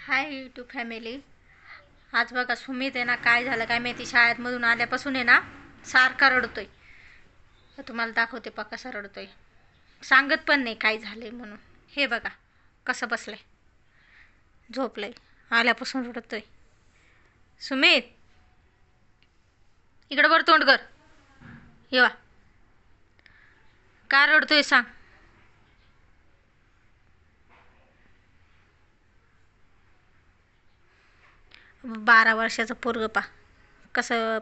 Hi YouTube family आज बघा सुमित आहे ना काय झालं काय माहिती? शाळेतमधून आल्यापासून आहे ना सारखा रडतोय. आहे तुम्हाला दाखवते पा कसा रडतोय. सांगत पण नाही काय झालंय म्हणून. हे बघा कसं बसलं आहे झोपलं आहे आल्यापासून रडतोय. सुमित! इकडं बरं तोंड कर. येवा का रडतोय सांग. बारा वर्षाचं पोरगं पा कसं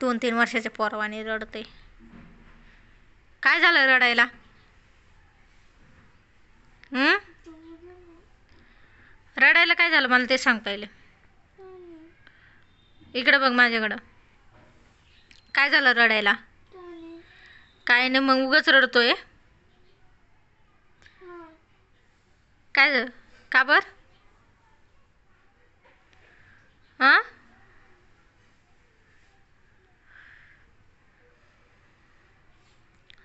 दोन तीन वर्षाच्या पोरवाने रडते काय झालं रडायला? रडायला काय झालं? मला ते सांग पहिले. इकडं बघ माझ्याकडं. काय झालं रडायला? काय नाही मग उगाच रडतोय? काय झालं? का बर? आ?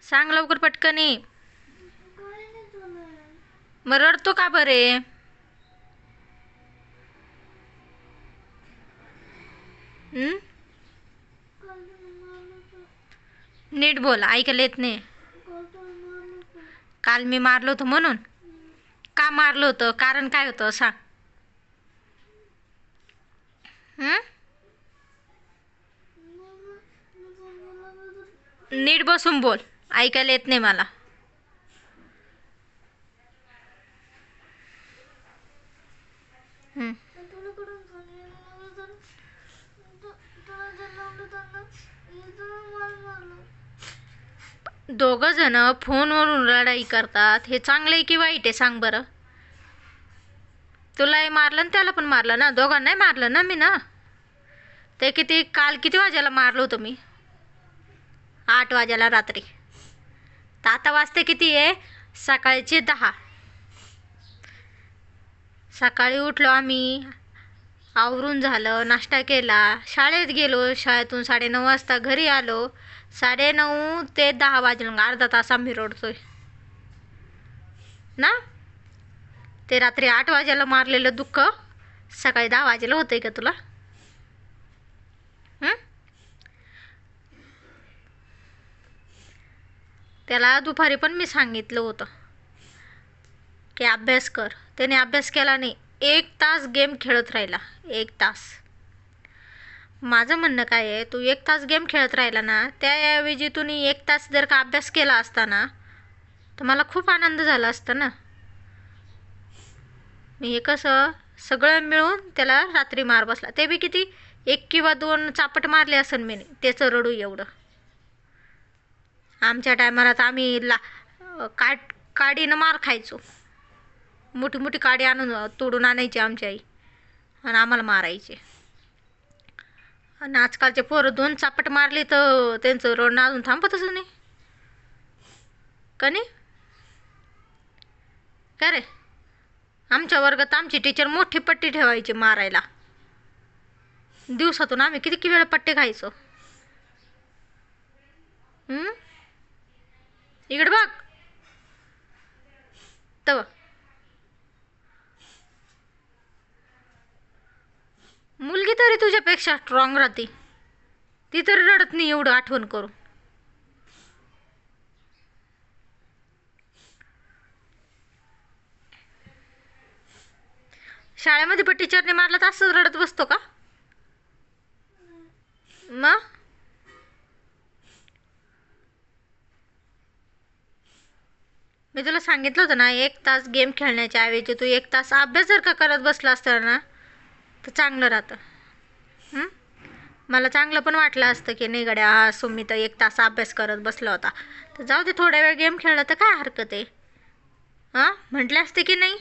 सांग लवकर पटकनी. मग रडतो का बरे? नीट बोल ऐकायला येत नाही. काल मी मारलो होतं म्हणून. का मारलं होतं? कारण काय होतं? सांग. नीट बसून बोल. ऐकायला येत नाही मला. दोघ जण फोनवरून लढाई करतात. हे चांगलं आहे की वाईट आहे? सांग बरं. तुलाही मारलं आणि त्याला पण मारलं ना? दोघांनाही मारलं ना मी ना? ते किती काल किती वाजायला मारलो होतो मी? आठ वाजायला रात्री. तर आता वाजते किती आहे सकाळचे दहा. सकाळी उठलो आम्ही. आवरून झालं नाश्ता केला. शाळेत गेलो शाळेतून साडेनऊ वाजता घरी आलो. साडेनऊ ते दहा वाजले. मग अर्धा तास आम्ही रोडतोय. ना? ते रात्री आठ वाजायला मारलेलं दुःख सकाळी दहा वाजेला होतंय का तुला? त्याला दुपारी पण मी सांगितलं होतं की अभ्यास कर. त्याने अभ्यास केला नाही. एक तास गेम खेळत राहिला. एक तास. माझं म्हणणं काय आहे तू एक तास गेम खेळत राहिला ना त्याऐवजी तुम्ही एक तास जर का अभ्यास केला असता ना तर मला खूप आनंद झाला असता ना. हे कसं सगळं मिळून त्याला रात्री मार बसला. ते बी किती? एक किंवा दोन चापट मारले असन मी त्याचं रडू एवढं. आमच्या टायमाला तर आम्ही ला काट काडीनं मार खायचो. मोठी मोठी काडी आणून तोडून आणायची आमची आई. आणि आम्हाला मारायचे. आणि आजकालचे पोरं दोन चापट मारले तर त्यांचं रडणं अजून थांबतच नाही. का नाही? का रे? आमच्या वर्गात आमची टीचर मोठी पट्टी ठेवायची मारायला. दिवसातून आम्ही किती वेळ वेळा पट्टे खायचो इकडे बघ. तव. मुलगी तरी तुझ्यापेक्षा स्ट्रॉंग राहते. ती तरी रडत नाही एवढं आठवण करू शाळेमध्ये पण टीचरने मारलं तर असंच रडत बसतो का? मग? मी तुला सांगितलं होतं ना एक तास गेम खेळण्याच्या ऐवजी तू एक तास अभ्यास जर का करत बसला असता ना तर चांगलं राहतं. मला चांगलं पण वाटलं असतं की नाही गड्या हा सुमित एक तास अभ्यास करत बसला होता. तर जाऊ दे थोड्या वेळ गेम खेळला तर काय हरकत आहे? हां? म्हटले असते की नाही?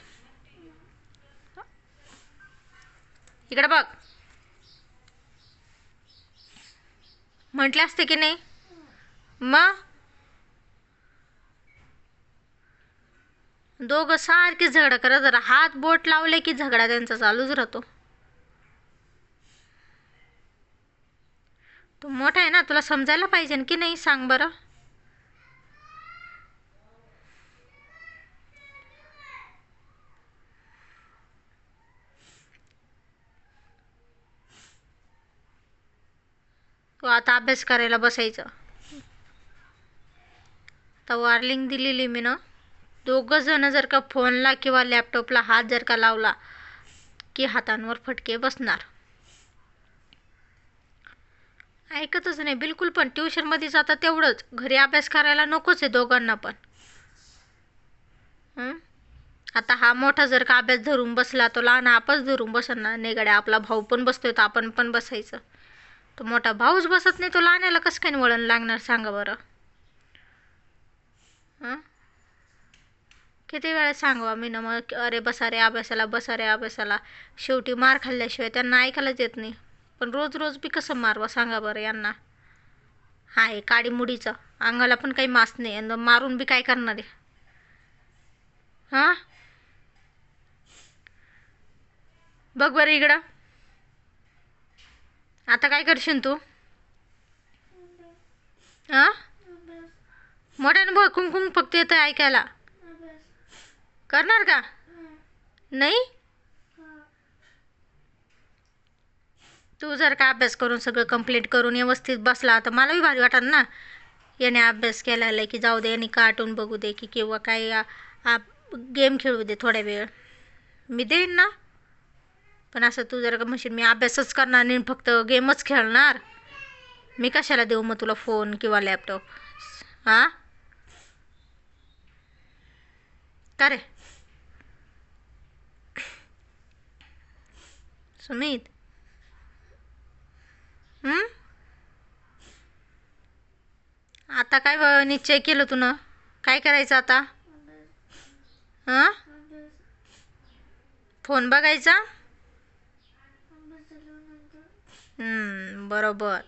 इकडे बघ. म्हटले असते की नाही? मग दोघं सारखे झगडा करत जरा हात बोट लावले की झगडा त्यांचा चालूच राहतो. तू मोठा आहे ना तुला समजायला पाहिजे की नाही? सांग बरं. आता अभ्यास करायला बसायचं. तर वॉर्निंग दिलेली मी ना. दोघं जण जर का फोनला किंवा लॅपटॉपला हात जर का लावला की हातांवर फटके बसणार. ऐकतच नाही बिलकुल पण. ट्युशनमध्ये जातात तेवढंच. घरी अभ्यास करायला नकोच आहे दोघांना पण. आता हा मोठा जर का अभ्यास धरून बसला तो लहान आपच धरून बसणार. नाही गड्या आपला भाऊ पण बसतोय तर आपण पण बसायचं. तो मोठा भाऊच बसत नाही तो लहान्याला कसं काय वळण लागणार सांगा बरं. हां? किती वेळा सांगावा मी ना मग अरे बसा रे अभ्यासाला बसा रे अभ्यासाला. शेवटी मार खाल्ल्याशिवाय त्यांना ऐकायलाच येत नाही. पण रोज रोज बी कसं मारवा सांगा बरं यांना. आहे काडी मुडीचं. अंगाला पण काही मास नाही आणि मारून बी काय करणार आहे? हां? बघ बरं इकडं. आता काय करशील तू? हां मोठ्यानं बघ कुंकुम फक्त येतं ऐकायला. करणार का? नाही? तू जर का अभ्यास करून सगळं कंप्लीट करून व्यवस्थित बसला तर मलाही भारी वाटणार ना. याने अभ्यास केलेला की जाऊ दे यांनी कार्टून बघू दे की किंवा काही गेम खेळू दे थोड्या वेळ. मी देईन ना? पण असं तू जर का म्हणशील मी अभ्यासच करणार नाही फक्त गेमच खेळणार. मी कशाला देऊ मग तुला फोन किंवा लॅपटॉप? हां का रे? सुमित? आता काय निश्चय केलं तू ना काय करायचं आता? हां? फोन बघायचा हं, बरोबर.